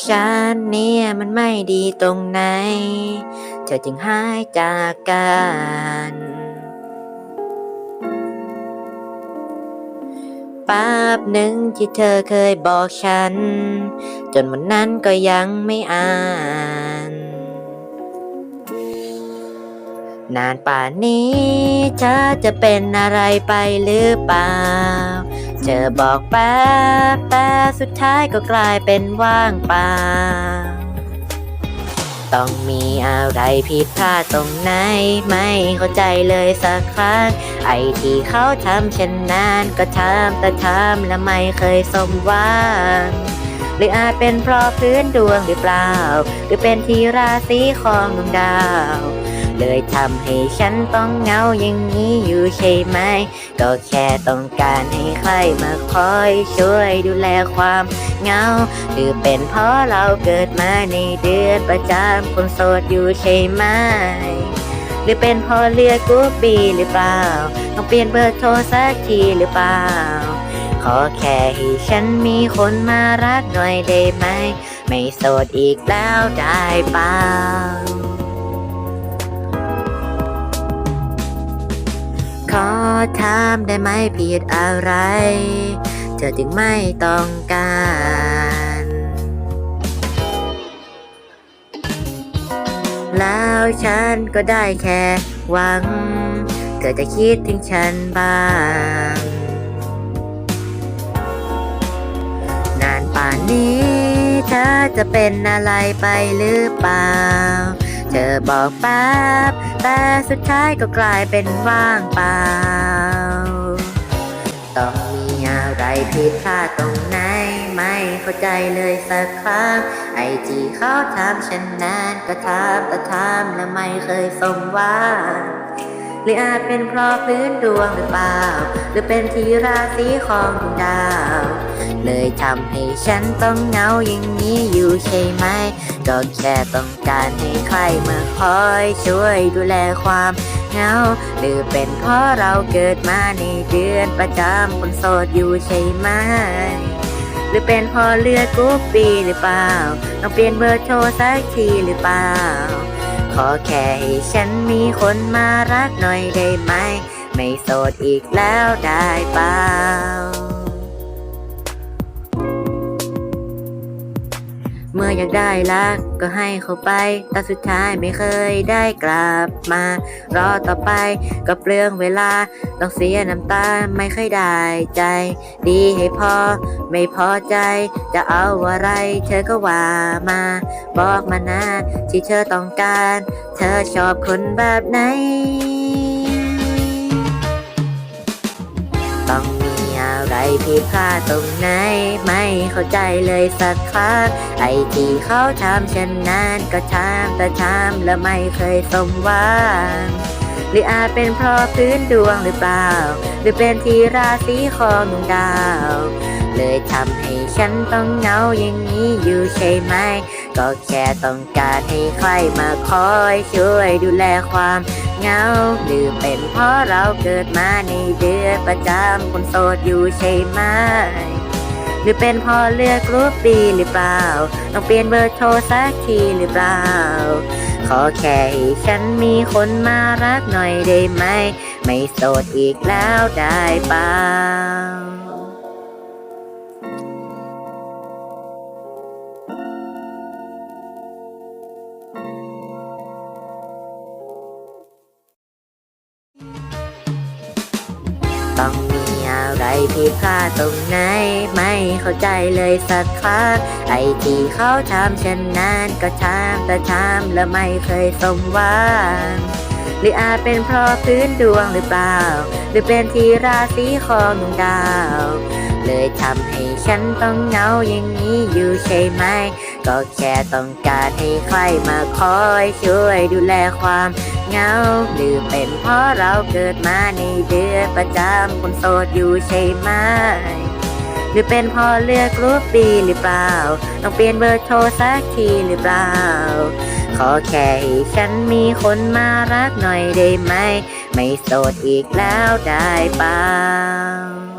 ฉันเนี่ยมันไม่ดีตรงไหน เธอจึงหายจากกันป๊าบหนึ่งที่เธอเคยบอกฉัน จนวันนั้นก็ยังไม่อ่าน นานป่านนี้เธอจะเป็นอะไรไปหรือเปล่า เธอบอกแป๊บแต่สุดท้ายก็กลายเป็นว่างเปล่า ต้องมีอะไรผิดพลาดตรงไหน ไม่เข้าใจเลยสักครั้ง ไอที่เขาทำเช่นนั้นก็ทำแต่ทำและไม่เคยสมหวังหรืออาจเป็นเพราะพื้นดวงหรือเปล่า หรือเป็นที่ราศีของดวงดาว เลยทำให้ฉันต้องเหงาอย่างนี้อยู่ใช่ไหม ก็แค่ต้องการให้ใครมาคอยช่วยดูแลความเหงา หรือเป็นเพราะเราเกิดมาในเดือนประจำคนโสดอยู่ใช่ไหมหรือเป็นเพราะเลือดกรุ๊ปบีหรือเปล่า ต้องเปลี่ยนเบอร์โทรสักทีหรือเปล่า ขอแค่ให้ฉันมีคนมารักหน่อยได้ไหม ไม่โสดอีกแล้วได้เปล่า ถามได้ไหมผิดอะไร เธอจึงไม่ต้องการแล้วฉันก็ได้แค่หวัง เธอจะคิดถึงฉันบ้าง นานป่านนี้เธอจะเป็นอะไรไปหรือเปล่า เธอบอกแป๊บแต่สุดท้ายก็กลายเป็นว่างเปล่า รผิดพลาดตรงไหน ไม่เข้าใจเลยสักครั้งไอจีเขาถามฉันนานก็ถามแต่ถามและไม่เคยสมหวังหรืออาจเป็นเพราะพื้นดวงหรือเปล่า หรือเป็นที่ราศีของดวงดาว เลยทำให้ฉันต้องเหงาอย่างนี้อยู่ใช่ไหม ก็แค่ต้องการให้ใครมาคอยช่วยดูแลความ เหงา หรือเป็นเพราะเราเกิดมาในเดือนประจำคนโสดอยู่ใช่ไหม หรือเป็นเพราะเลือดกรุ๊ปปีหรือเปล่าต้องเปลี่ยนเบอร์โทรสักทีหรือเปล่า ขอแค่ให้ฉันมีคนมารักหน่อยได้ไหม ไม่โสดอีกแล้วได้เปล่า เมื่ออยากได้รักก็ให้เขาไป แต่สุดท้ายไม่เคยได้กลับมา รอต่อไปก็เปลืองเวลา ต้องเสียน้ำตาไม่เคยได้ใจ ดีให้พอ ไม่พอใจ จะเอาอะไร เธอก็ว่ามา บอกมานะที่เธอต้องการ เธอชอบคนแบบไหน ต้อง ผิดพลาดตรงไหน ไม่เข้าใจเลยสักครั้งไอที่เขาทำฉันนั้นก็ทำแต่ทำและไม่เคยสมหวังหรืออาจเป็นเพราะพื้นดวงหรือเปล่า หรือเป็นที่ราศีของดวงดาว เลยทำให้ฉันต้องเหงาอย่างนี้อยู่ใช่ไหม ก็แค่ต้องการให้ใครมาคอยช่วยดูแลความ เหงาหรือเป็นเพราะเราเกิดมาในเดือนประจำคนโสดอยู่ใช่ไหมหรือเป็นเพราะเลือกรุ๊ปบีหรือเปล่า ต้องเปลี่ยนเบอร์โทรสักทีหรือเปล่า ขอแค่ฉันมีคนมารักหน่อยได้ไหม ไม่โสดอีกแล้วได้เปล่า ผิดพลาดตรงไหน ไม่เข้าใจเลยสักครั้งไอที่เขาทำฉันนั้นก็ทำแต่ทำแล้วไม่เคยสมหวังหรืออาจเป็นเพราะพื้นดวงหรือเปล่า หรือเป็นที่ราศีของดวงดาว เลยทำให้ฉันต้องเหงาอย่างนี้อยู่ใช่ไหม ก็แค่ต้องการให้ใครมาคอยช่วยดูแลความเหงาหรือเป็นเพราะเราเกิดมาในเดือนประจำคนโสดอยู่ใช่ไหมหรือเป็นเพราะเลือกรุ๊ปบีหรือเปล่า ต้องเปลี่ยนเบอร์โทรสักทีหรือเปล่า ขอแค่ฉันมีคนมารักหน่อยได้ไหม ไม่โสดอีกแล้วได้เปล่า